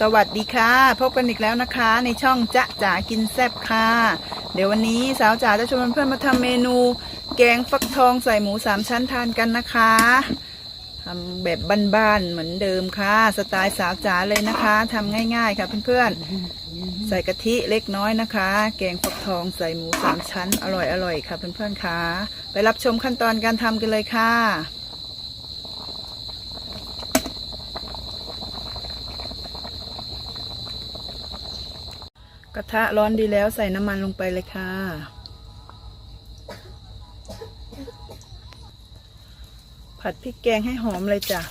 สวัสดีค่ะ พบกันอีกแล้วนะคะ ในช่องจ๊ะจ๋ากินแซบค่ะ เดี๋ยววันนี้สาวจ๋าจะชวนเพื่อนมาทำเมนู แกงฟักทองใส่หมูสามชั้นทานกันนะคะทำแบบบ้านๆเหมือนเดิมค่ะ สไตล์สาวจ๋าเลยนะคะทำง่าย ๆ ค่ะเพื่อนๆ ใส่กะทิเล็กน้อยนะคะ แกงฟักทองใส่หมูสามชั้นอร่อยๆค่ะเพื่อนๆค่ะ ไปรับชมขั้นตอนการทำกันเลยค่ะ กระทะร้อนดีแล้วใส่น้ำมันลงไปเลยค่ะ ผัดพริกแกงให้หอมเลยจ้ะ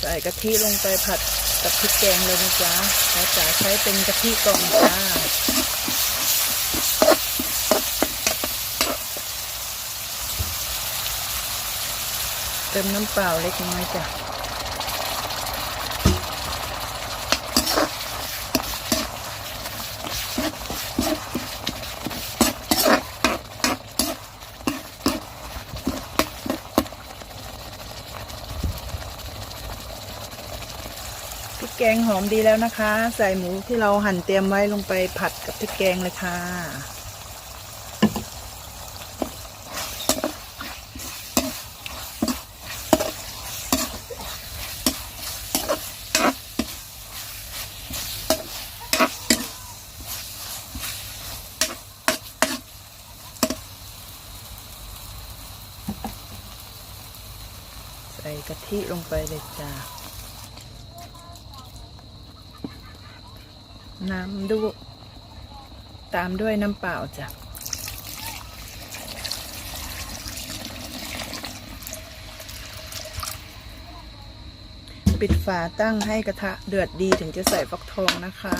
ใส่กะทิลงไปผัดกับพริกแกงเลยนะจ๊ะแล้วจ๋าใช้เป็นกะทิกล่องจ้า เติมน้ำเปล่าเล็กน้อยจ้ะพริกแกงหอมดีแล้วนะคะ ใส่หมูที่เราหั่นเตรียมไว้ลงไปผัดกับพริกแกงเลยค่ะ ใส่กะทิลงไปเลยจ้าน้ำดู ตามด้วยน้ำเปล่าจ้ะปิดฝาตั้งให้กระทะเดือดดีถึงจะใส่ฟักทองนะคะ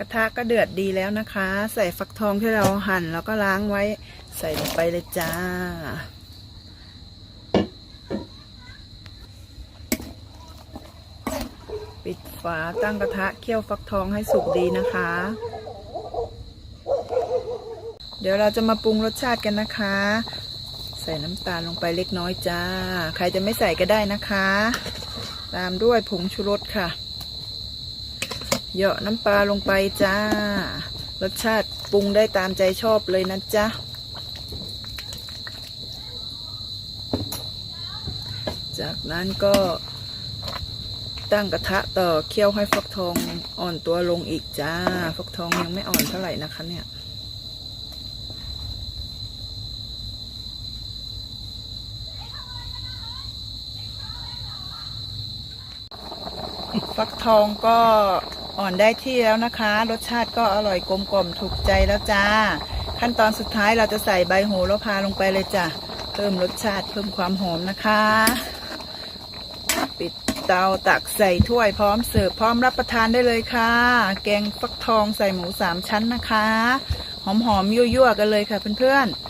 กระทะก็เดือดดีแล้วนะคะ ใส่ฟักทองที่เราหั่นแล้วก็ล้างไว้ใส่ลงไปเลยจ้า ปิดฝาตั้งกระทะเคี่ยวฟักทองให้สุกดีนะคะ เดี๋ยวเราจะมาปรุงรสชาติกันนะคะ ใส่น้ำตาลลงไปเล็กน้อยจ้า ใครจะไม่ใส่ก็ได้นะคะ ตามด้วยผงชูรสค่ะ เหยาะน้ำปลาลงไปจ้า รสชาติปรุงได้ตามใจชอบเลยนะจ๊ะ จากนั้นก็ตั้งกระทะต่อเคี่ยวให้ฟักทองอ่อนตัวลงอีกจ้า ฟักทองยังไม่อ่อนเท่าไหร่นะคะเนี่ยฟักทองก็ อ่อนได้ที่แล้วนะคะ รสชาติก็อร่อยกลมกล่อมถูกใจแล้วจ้า ขั้นตอนสุดท้ายเราจะใส่ใบโหระพาลงไปเลยจ้ะเพิ่มรสชาติเพิ่มความหอมนะคะ ปิดเตาตักใส่ถ้วยพร้อมเสิร์ฟพร้อมรับประทานได้เลยค่ะ แกงฟักทองใส่หมูสามชั้นนะคะ หอมๆยั่วๆกันเลยค่ะเพื่อนๆ